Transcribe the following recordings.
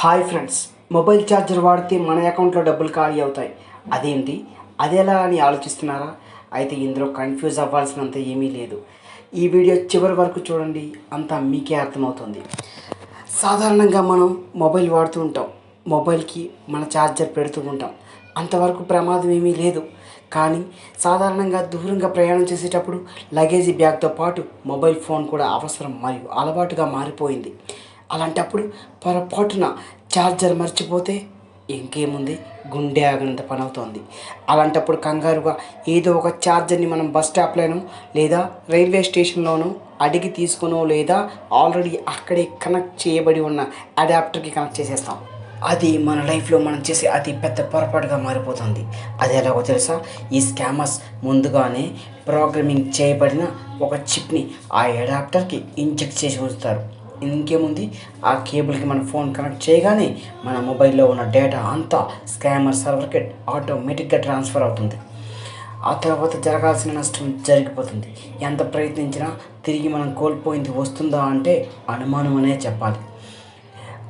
Hi friends mobile charger వాడితే మన అకౌంట్లో డబ్బులు ఖాళీ అవుతాయి. అదేంటి? అదేలా అని ఆలోచిస్తున్నారా? అయితే ఇందులో కన్ఫ్యూజ్ అవ్వాల్సినంత ఏమీ లేదు. ఈ వీడియో చివరి వరకు చూడండి అంతా మీకే అర్థమవుతుంది. సాధారణంగా మనం మొబైల్ వాడుతూ ఉంటాం. మొబైల్కి మన ఛార్జర్ పెడుతూ ఉంటాం. అంతవరకు ప్రమాదం ఏమీ లేదు. కానీ సాధారణంగా దూరంగా ప్రయాణం చేసేటప్పుడు లగేజీ బ్యాగ్తో పాటు మొబైల్ ఫోన్ కూడా అవసరం మరియు అలవాటుగా మారిపోయింది. అలాంటప్పుడు పొరపాటున ఛార్జర్ మర్చిపోతే ఇంకేముంది? గుండె ఆగినంత పని అవుతుంది అలాంటప్పుడు కంగారుగా ఏదో ఒక ఛార్జర్ని మనం బస్ స్టాప్లోనో లేదా రైల్వే స్టేషన్లోనో అడిగి తీసుకునో లేదా ఆల్రెడీ అక్కడే కనెక్ట్ చేయబడి ఉన్న అడాప్టర్కి కనెక్ట్ చేసేస్తాం. అది మన లైఫ్లో మనం చేసే అతి పెద్ద పొరపాటుగా మారిపోతుంది. అది ఎలాగో తెలుసా? ఈ స్కామర్స్ ముందుగానే ప్రోగ్రామింగ్ చేయబడిన ఒక చిప్ని ఆ అడాప్టర్కి ఇంజెక్ట్ చేసి ఉంచుతారు. ఇంకేముంది? ఆ కేబుల్కి మన ఫోన్ కనెక్ట్ చేయగానే మన మొబైల్లో ఉన్న డేటా అంతా స్కామర్ సర్వర్కి ఆటోమేటిక్గా ట్రాన్స్ఫర్ అవుతుంది. ఆ తర్వాత జరగాల్సిన నష్టం జరిగిపోతుంది. ఎంత ప్రయత్నించినా తిరిగి మనం కోల్పోయింది వస్తుందా అంటే అనుమానం అనే చెప్పాలి.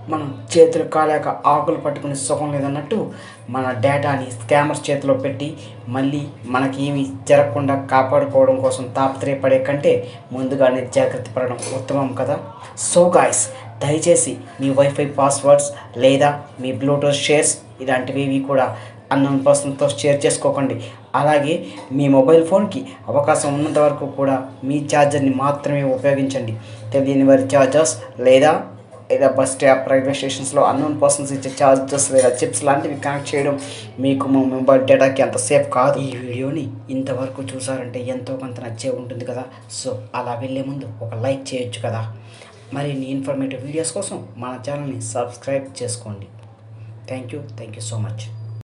మనం చేతులు కాలేక ఆకులు పట్టుకుని సుఖం లేదన్నట్టు మన డేటాని స్కామర్స్ చేతిలో పెట్టి మళ్ళీ మనకి ఏమి జరగకుండా కాపాడుకోవడం కోసం తాపత్రయపడే కంటే ముందుగానే జాగ్రత్త పడడం ఉత్తమం కదా? సో గాయస్ దయచేసి మీ వైఫై పాస్వర్డ్స్ లేదా మీ బ్లూటూత్ షేర్స్ ఇలాంటివి కూడా అన్నోన్ పర్సన్తో షేర్ చేసుకోకండి. అలాగే మీ మొబైల్ ఫోన్కి అవకాశం ఉన్నంత వరకు కూడా మీ ఛార్జర్ని మాత్రమే ఉపయోగించండి. తెలియని వారి ఛార్జర్స్ లేదా లేదా బస్ స్టాప్ రైల్వే స్టేషన్స్లో అన్నోన్ పర్సన్స్ ఇచ్చే ఛార్జెస్ లేదా చిప్స్ లాంటివి కనెక్ట్ చేయడం మీకు మా మొబైల్ డేటాకి అంత సేఫ్ కాదు. ఈ వీడియోని ఇంతవరకు చూసారంటే ఎంతో కొంత నచ్చే ఉంటుంది కదా. సో అలా వెళ్ళే ముందు ఒక లైక్ చేయొచ్చు కదా. మరిన్ని ఇన్ఫర్మేటివ్ వీడియోస్ కోసం మన ఛానల్ని సబ్స్క్రైబ్ చేసుకోండి. Thank you thank you so much